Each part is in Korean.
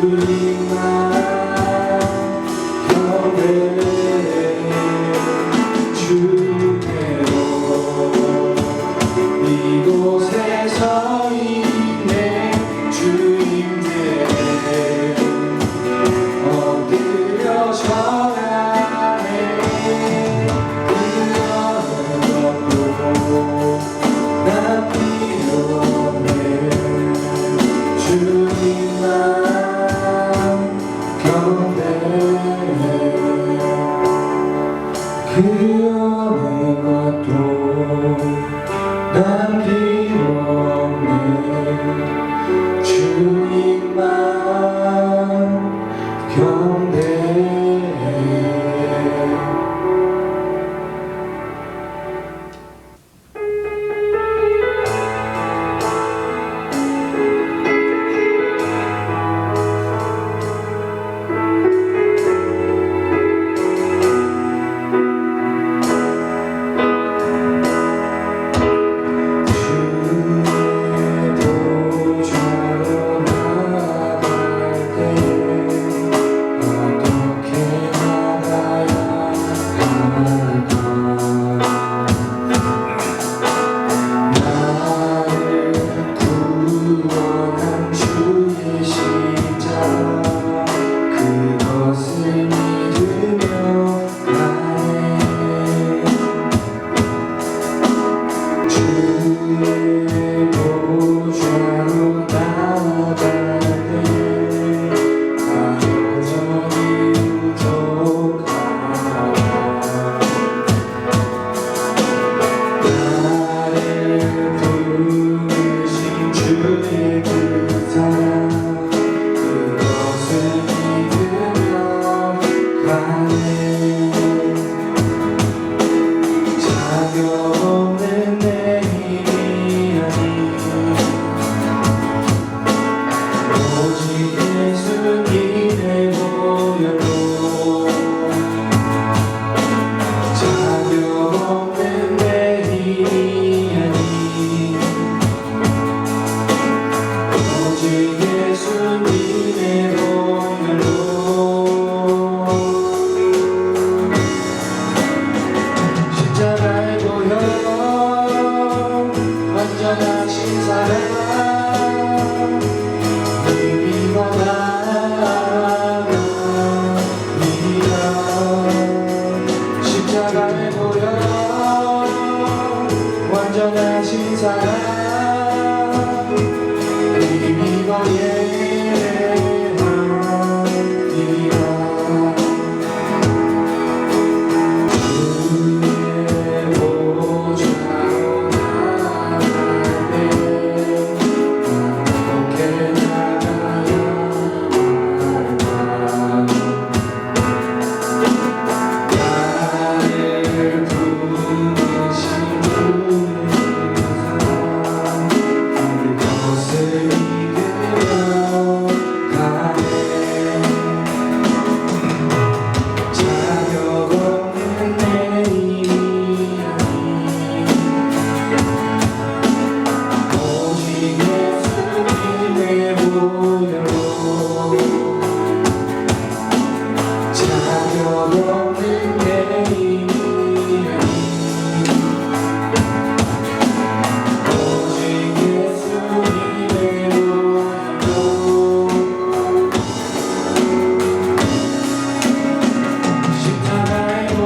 주 난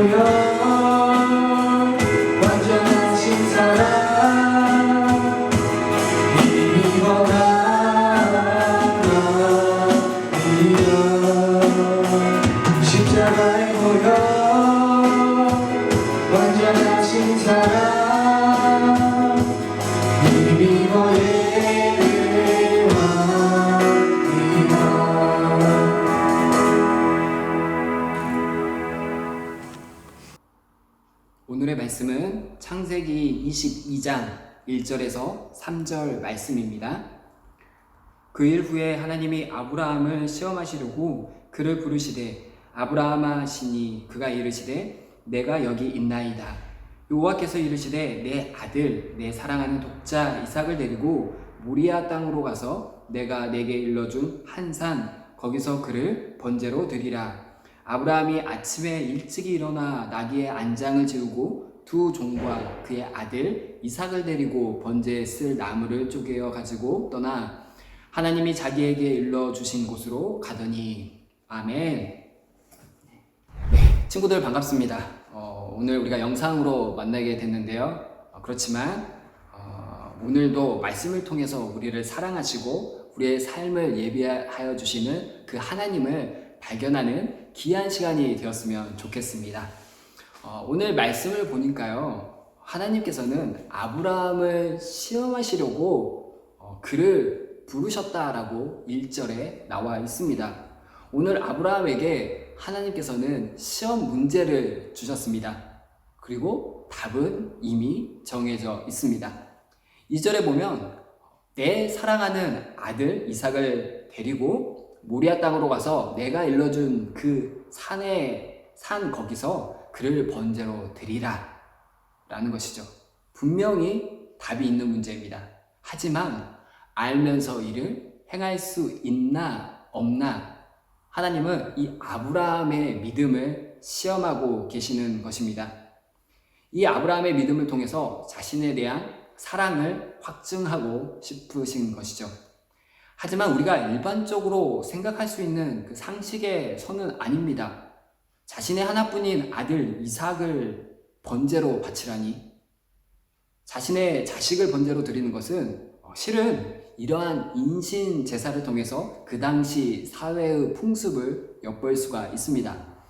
보여 1절에서 3절 말씀입니다. 그 일 후에 하나님이 아브라함을 시험하시려고 그를 부르시되 아브라함아 시니 그가 이르시되 내가 여기 있나이다. 여호와께서 이르시되 내 아들 내 사랑하는 독자 이삭을 데리고 모리아 땅으로 가서 내가 내게 일러준 한 산 거기서 그를 번제로 드리라. 아브라함이 아침에 일찍이 일어나 나귀의 안장을 지우고 두 종과 그의 아들 이삭을 데리고 번제에 쓸 나무를 쪼개어 가지고 떠나 하나님이 자기에게 일러 주신 곳으로 가더니 아멘. 네, 친구들 반갑습니다. 어, 오늘 우리가 영상으로 만나게 됐는데요. 어, 그렇지만 어, 오늘도 말씀을 통해서 우리를 사랑하시고 우리의 삶을 예비하여 주시는 그 하나님을 발견하는 귀한 시간이 되었으면 좋겠습니다. 어, 오늘 말씀을 보니까요, 하나님께서는 아브라함을 시험하시려고 어, 그를 부르셨다라고 1절에 나와 있습니다. 오늘 아브라함에게 하나님께서는 시험 문제를 주셨습니다. 그리고 답은 이미 정해져 있습니다. 2절에 보면 내 사랑하는 아들 이삭을 데리고 모리아 땅으로 가서 내가 일러준 그 산에 산 거기서 그를 번제로 드리라 라는 것이죠. 분명히 답이 있는 문제입니다. 하지만 알면서 이를 행할 수 있나 없나 하나님은 이 아브라함의 믿음을 시험하고 계시는 것입니다. 이 아브라함의 믿음을 통해서 자신에 대한 사랑을 확증하고 싶으신 것이죠. 하지만 우리가 일반적으로 생각할 수 있는 그 상식의 선은 아닙니다. 자신의 하나뿐인 아들 이삭을 번제로 바치라니 자신의 자식을 번제로 드리는 것은 어, 실은 이러한 인신 제사를 통해서 그 당시 사회의 풍습을 엿볼 수가 있습니다.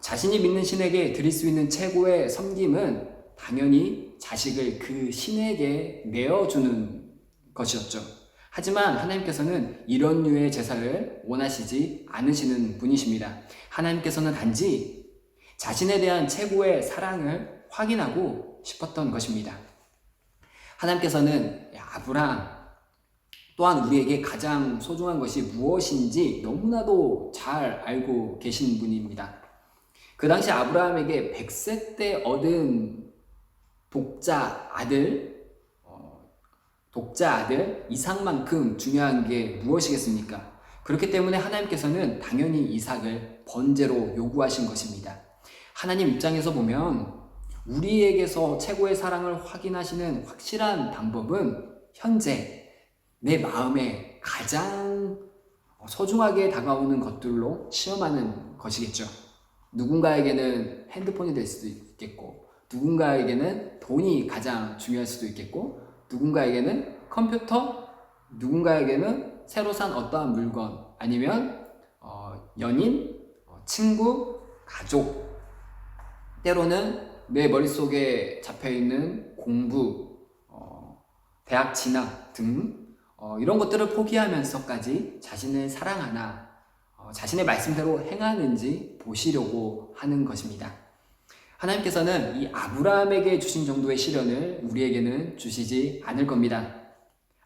자신이 믿는 신에게 드릴 수 있는 최고의 섬김은 당연히 자식을 그 신에게 내어주는 것이었죠. 하지만 하나님께서는 이런 류의 제사를 원하시지 않으시는 분이십니다. 하나님께서는 단지 자신에 대한 최고의 사랑을 확인하고 싶었던 것입니다. 하나님께서는 야, 아브라함 또한 우리에게 가장 소중한 것이 무엇인지 너무나도 잘 알고 계신 분입니다. 그 당시 아브라함에게 100세 때 얻은 독자 아들, 어, 독자 아들 이삭만큼 중요한 게 무엇이겠습니까? 그렇기 때문에 하나님께서는 당연히 이삭을 번제로 요구하신 것입니다. 하나님 입장에서 보면 우리에게서 최고의 사랑을 확인하시는 확실한 방법은 현재 내 마음에 가장 소중하게 다가오는 것들로 시험하는 것이겠죠. 누군가에게는 핸드폰이 될 수도 있겠고, 누군가에게는 돈이 가장 중요할 수도 있겠고, 누군가에게는 컴퓨터, 누군가에게는 새로 산 어떠한 물건, 아니면 어, 연인, 어, 친구, 가족, 때로는 내 머릿속에 잡혀있는 공부, 어, 대학 진학 등 어, 이런 것들을 포기하면서까지 자신을 사랑하나 어, 자신의 말씀대로 행하는지 보시려고 하는 것입니다. 하나님께서는 이 아브라함에게 주신 정도의 시련을 우리에게는 주시지 않을 겁니다.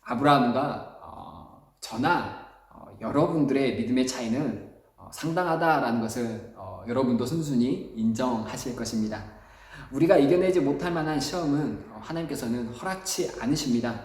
아브라함과 어, 저나 어, 여러분들의 믿음의 차이는 어, 상당하다라는 것을 어, 여러분도 순순히 인정하실 것입니다. 우리가 이겨내지 못할 만한 시험은 어, 하나님께서는 허락치 않으십니다.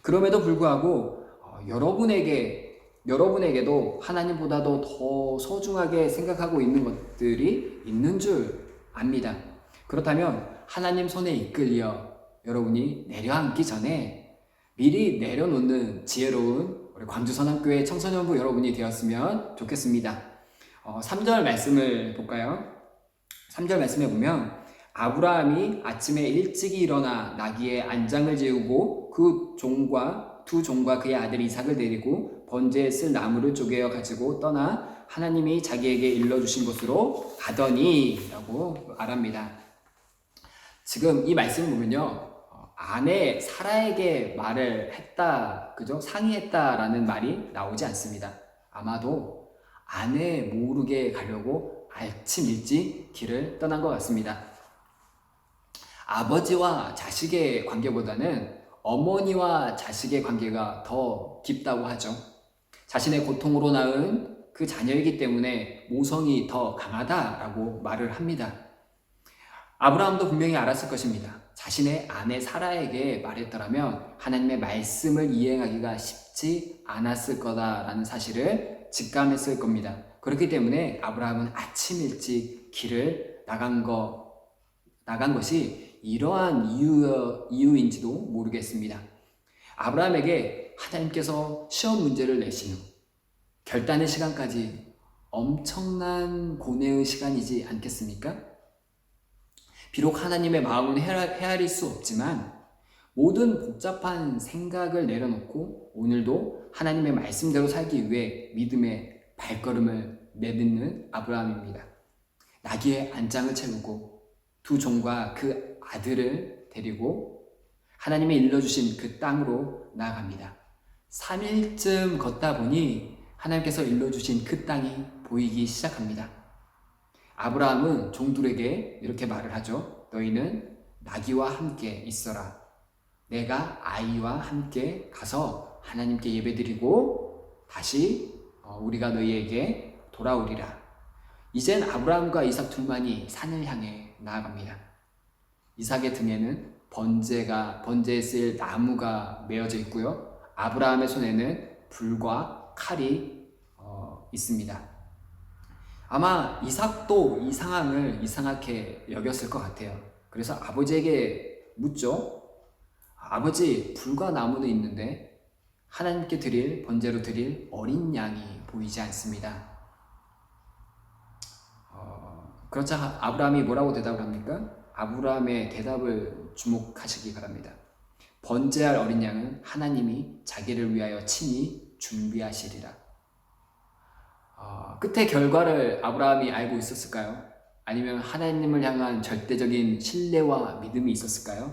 그럼에도 불구하고 어, 여러분에게 여러분에게도 하나님보다도 더 소중하게 생각하고 있는 것들이 있는 줄 압니다. 그렇다면 하나님 손에 이끌려 여러분이 내려앉기 전에 미리 내려놓는 지혜로운 우리 광주 선암교회 청소년부 여러분이 되었으면 좋겠습니다. 어, 3절 말씀을 볼까요? 3절 말씀에 보면 아브라함이 아침에 일찍이 일어나 나귀의 안장을 재우고 그 종과 두 종과 그의 아들 이삭을 데리고 번제에 쓸 나무를 쪼개어 가지고 떠나 하나님이 자기에게 일러주신 곳으로 가더니라고 말합니다. 지금 이 말씀을 보면요. 어, 아내 사라에게 말을 했다, 그죠? 상의했다라는 말이 나오지 않습니다. 아마도 아내 모르게 가려고 아침 일찍 길을 떠난 것 같습니다. 아버지와 자식의 관계보다는 어머니와 자식의 관계가 더 깊다고 하죠. 자신의 고통으로 낳은 그 자녀이기 때문에 모성이 더 강하다라고 말을 합니다. 아브라함도 분명히 알았을 것입니다. 자신의 아내 사라에게 말했더라면 하나님의 말씀을 이행하기가 쉽지 않았을 거다라는 사실을 직감했을 겁니다. 그렇기 때문에 아브라함은 아침 일찍 길을 나간 거 나간 것이 이러한 이유 이유인지도 모르겠습니다. 아브라함에게 하나님께서 시험 문제를 내신 후 결단의 시간까지 엄청난 고뇌의 시간이지 않겠습니까? 비록 하나님의 마음은 헤아- 헤아릴 수 없지만 모든 복잡한 생각을 내려놓고 오늘도 하나님의 말씀대로 살기 위해 믿음의 발걸음을 내딛는 아브라함입니다. 나귀의 안장을 채우고 두 종과 그 아들을 데리고 하나님의 일러주신 그 땅으로 나아갑니다. 3일쯤 걷다 보니 하나님께서 일러주신 그 땅이 보이기 시작합니다. 아브라함은 종들에게 이렇게 말을 하죠. 너희는 나귀와 함께 있어라. 내가 아이와 함께 가서 하나님께 예배드리고 다시 어, 우리가 너희에게 돌아오리라. 이젠 아브라함과 이삭 둘만이 산을 향해 나아갑니다. 이삭의 등에는 번제가 번제에 쓰일 나무가 메어져 있고요. 아브라함의 손에는 불과 칼이 어, 있습니다. 아마 이삭도 이 상황을 이상하게 여겼을 것 같아요. 그래서 아버지에게 묻죠. 아버지, 불과 나무도 있는데 하나님께 드릴 번제로 드릴 어린 양이 보이지 않습니다. 어, 그렇자 아브라함이 뭐라고 대답을 합니까? 아브라함의 대답을 주목하시기 바랍니다. 번제할 어린 양은 하나님이 자기를 위하여 친히 준비하시리라. 어, 끝의 결과를 아브라함이 알고 있었을까요? 아니면 하나님을 향한 절대적인 신뢰와 믿음이 있었을까요?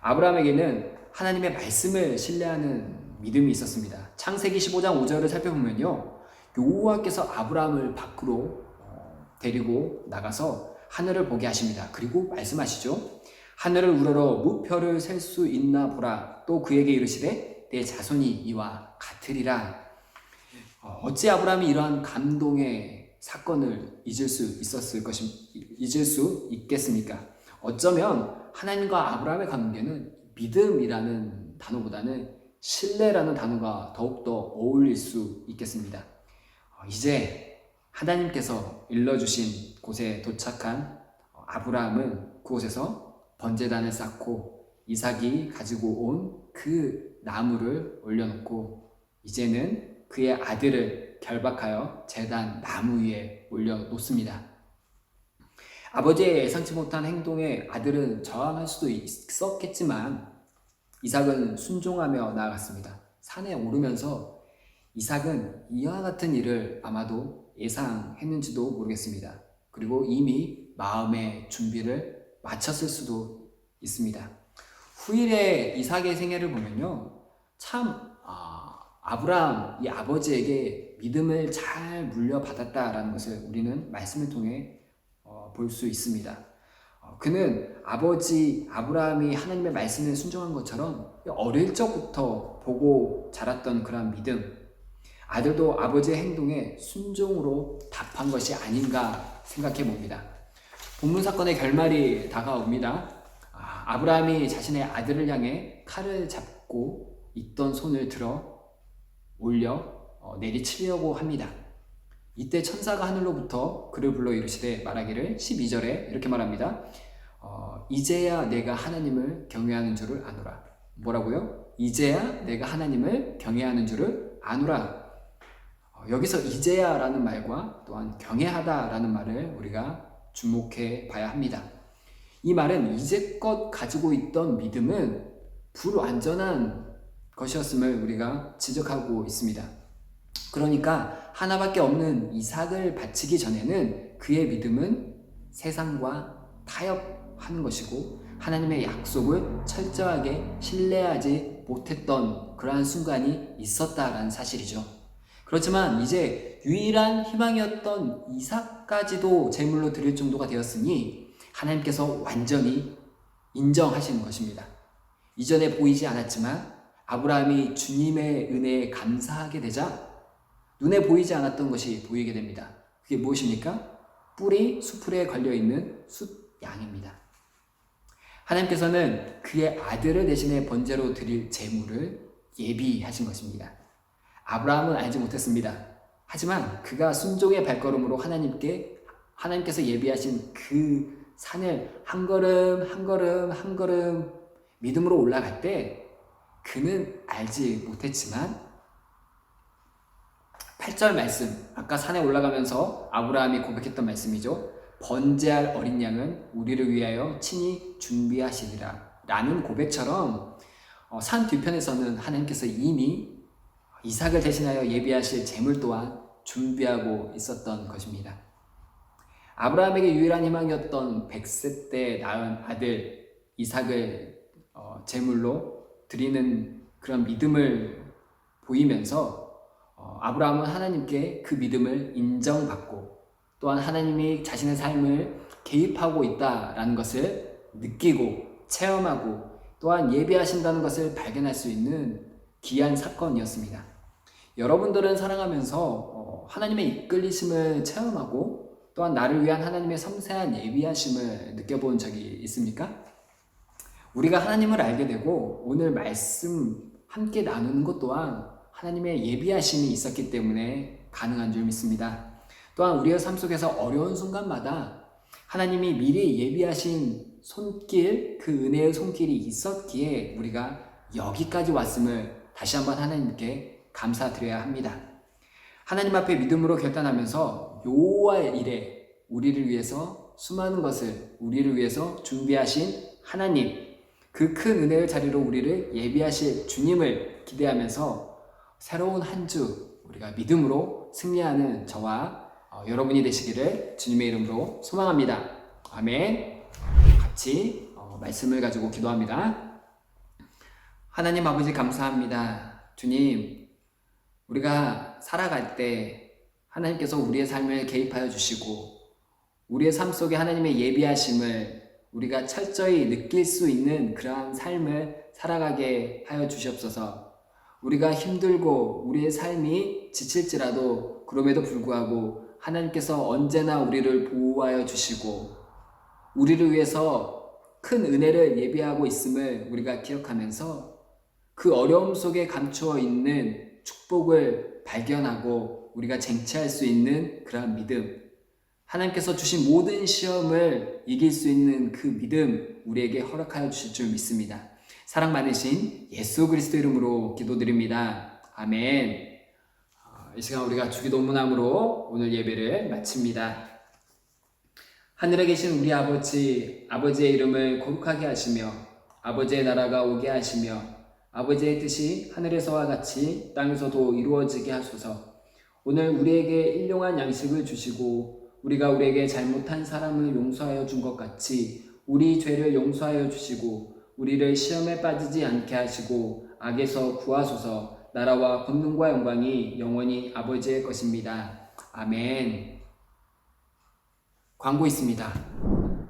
아브라함에게는 하나님의 말씀을 신뢰하는 믿음이 있었습니다. 창세기 15장 5절을 살펴보면요. 여호와께서 아브라함을 밖으로 어, 데리고 나가서 하늘을 보게 하십니다. 그리고 말씀하시죠. 하늘을 우러러 무표를 셀 수 있나 보라. 또 그에게 이르시되 내 자손이 이와 같으리라. 어, 어찌 아브라함이 이러한 감동의 사건을 잊을 수 있었을 것이 잊을 수 있겠습니까? 어쩌면 하나님과 아브라함의 관계는 믿음이라는 단어보다는 신뢰라는 단어가 더욱더 어울릴 수 있겠습니다. 어, 이제 하나님께서 일러주신 곳에 도착한 아브라함은 그곳에서 번제단을 쌓고 이삭이 가지고 온 그 나무를 올려놓고 이제는 그의 아들을 결박하여 제단 나무 위에 올려놓습니다. 아버지의 예상치 못한 행동에 아들은 저항할 수도 있었겠지만 이삭은 순종하며 나아갔습니다. 산에 오르면서 이삭은 이와 같은 일을 아마도 예상했는지도 모르겠습니다. 그리고 이미 마음의 준비를 마쳤을 수도 있습니다. 후일에 이삭의 생애를 보면요. 참, 아, 아브라함, 이 아버지에게 믿음을 잘 물려받았다라는 것을 우리는 말씀을 통해 어, 볼수 있습니다. 어, 그는 아버지 아브라함이 하나님의 말씀에 순종한 것처럼 어릴 적부터 보고 자랐던 그런 믿음, 아들도 아버지의 행동에 순종으로 답한 것이 아닌가 생각해 봅니다. 본문 사건의 결말이 다가옵니다. 아, 아브라함이 자신의 아들을 향해 칼을 잡고 있던 손을 들어 올려 어, 내리치려고 합니다. 이때 천사가 하늘로부터 그를 불러 이르시되 말하기를 12절에 이렇게 말합니다. 어, 이제야 내가 하나님을 경외하는 줄을 아노라. 뭐라고요? 이제야 내가 하나님을 경외하는 줄을 아노라. 어, 여기서 이제야라는 말과 또한 경외하다라는 말을 우리가 주목해 봐야 합니다. 이 말은 이제껏 가지고 있던 믿음은 불완전한 것이었음을 우리가 지적하고 있습니다. 그러니까 하나밖에 없는 이삭을 바치기 전에는 그의 믿음은 세상과 타협하는 것이고 하나님의 약속을 철저하게 신뢰하지 못했던 그러한 순간이 있었다라는 사실이죠. 그렇지만 이제 유일한 희망이었던 이삭까지도 제물로 드릴 정도가 되었으니 하나님께서 완전히 인정하시는 것입니다. 이전에 보이지 않았지만 아브라함이 주님의 은혜에 감사하게 되자 눈에 보이지 않았던 것이 보이게 됩니다. 그게 무엇입니까? 뿔이 수풀에 걸려 있는 숫 양입니다. 하나님께서는 그의 아들을 대신에 번제로 드릴 제물을 예비하신 것입니다. 아브라함은 알지 못했습니다. 하지만 그가 순종의 발걸음으로 하나님께 하나님께서 예비하신 그 산을 한 걸음 한 걸음 한 걸음 믿음으로 올라갈 때 그는 알지 못했지만 8절 말씀 아까 산에 올라가면서 아브라함이 고백했던 말씀이죠. 번제할 어린 양은 우리를 위하여 친히 준비하시리라 라는 고백처럼 어, 산 뒤편에서는 하나님께서 이미 이삭을 대신하여 예비하실 제물 또한 준비하고 있었던 것입니다. 아브라함에게 유일한 희망이었던 100세 때 낳은 아들 이삭을 어, 제물로 드리는 그런 믿음을 보이면서 어, 아브라함은 하나님께 그 믿음을 인정받고 또한 하나님이 자신의 삶을 개입하고 있다라는 것을 느끼고 체험하고 또한 예배하신다는 것을 발견할 수 있는 귀한 사건이었습니다. 여러분들은 살아가면서 어, 하나님의 이끌리심을 체험하고 또한 나를 위한 하나님의 섬세한 예비하심을 느껴본 적이 있습니까? 우리가 하나님을 알게 되고 오늘 말씀 함께 나누는 것 또한 하나님의 예비하심이 있었기 때문에 가능한 줄 믿습니다. 또한 우리의 삶 속에서 어려운 순간마다 하나님이 미리 예비하신 손길, 그 은혜의 손길이 있었기에 우리가 여기까지 왔음을 다시 한번 하나님께 감사드려야 합니다. 하나님 앞에 믿음으로 결단하면서 여호와 일에 우리를 위해서 수많은 것을 우리를 위해서 준비하신 하나님, 그 큰 은혜의 자리로 우리를 예비하실 주님을 기대하면서 새로운 한 주 우리가 믿음으로 승리하는 저와 어, 여러분이 되시기를 주님의 이름으로 소망합니다. 아멘. 같이 어, 말씀을 가지고 기도합니다. 하나님 아버지 감사합니다. 주님, 우리가 살아갈 때 하나님께서 우리의 삶을 개입하여 주시고 우리의 삶 속에 하나님의 예비하심을 우리가 철저히 느낄 수 있는 그러한 삶을 살아가게 하여 주시옵소서. 우리가 힘들고 우리의 삶이 지칠지라도 그럼에도 불구하고 하나님께서 언제나 우리를 보호하여 주시고 우리를 위해서 큰 은혜를 예비하고 있음을 우리가 기억하면서 그 어려움 속에 감추어 있는 축복을 발견하고 우리가 쟁취할 수 있는 그러한 믿음 하나님께서 주신 모든 시험을 이길 수 있는 그 믿음 우리에게 허락하여 주실 줄 믿습니다. 사랑 많으신 예수 그리스도 이름으로 기도드립니다. 아멘. 어, 이 시간 우리가 주기도문함으로 오늘 예배를 마칩니다. 하늘에 계신 우리 아버지, 아버지의 이름을 거룩하게 하시며 아버지의 나라가 오게 하시며 아버지의 뜻이 하늘에서와 같이 땅에서도 이루어지게 하소서. 오늘 우리에게 일용한 양식을 주시고 우리가 우리에게 잘못한 사람을 용서하여 준 것 같이 우리 죄를 용서하여 주시고 우리를 시험에 빠지지 않게 하시고 악에서 구하소서 나라와 권능과 영광이 영원히 아버지의 것입니다. 아멘. 광고 있습니다.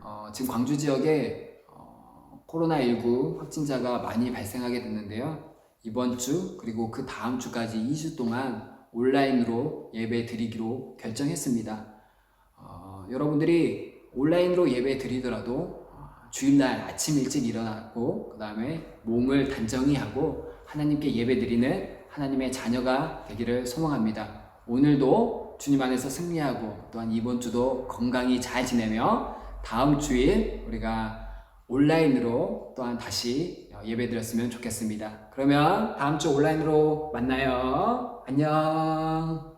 어, 지금 광주 지역에 어, 코로나19 확진자가 많이 발생하게 됐는데요. 이번 주 그리고 그 다음 주까지 2주 동안 온라인으로 예배 드리기로 결정했습니다. 어, 여러분들이 온라인으로 예배 드리더라도 어, 주일날 아침 일찍 일어나고 그 다음에 몸을 단정히 하고 하나님께 예배 드리는 하나님의 자녀가 되기를 소망합니다. 오늘도 주님 안에서 승리하고 또한 이번 주도 건강히 잘 지내며 다음 주일 우리가 온라인으로 또한 다시 예배 드렸으면 좋겠습니다. 그러면 다음 주 온라인으로 만나요. 안녕.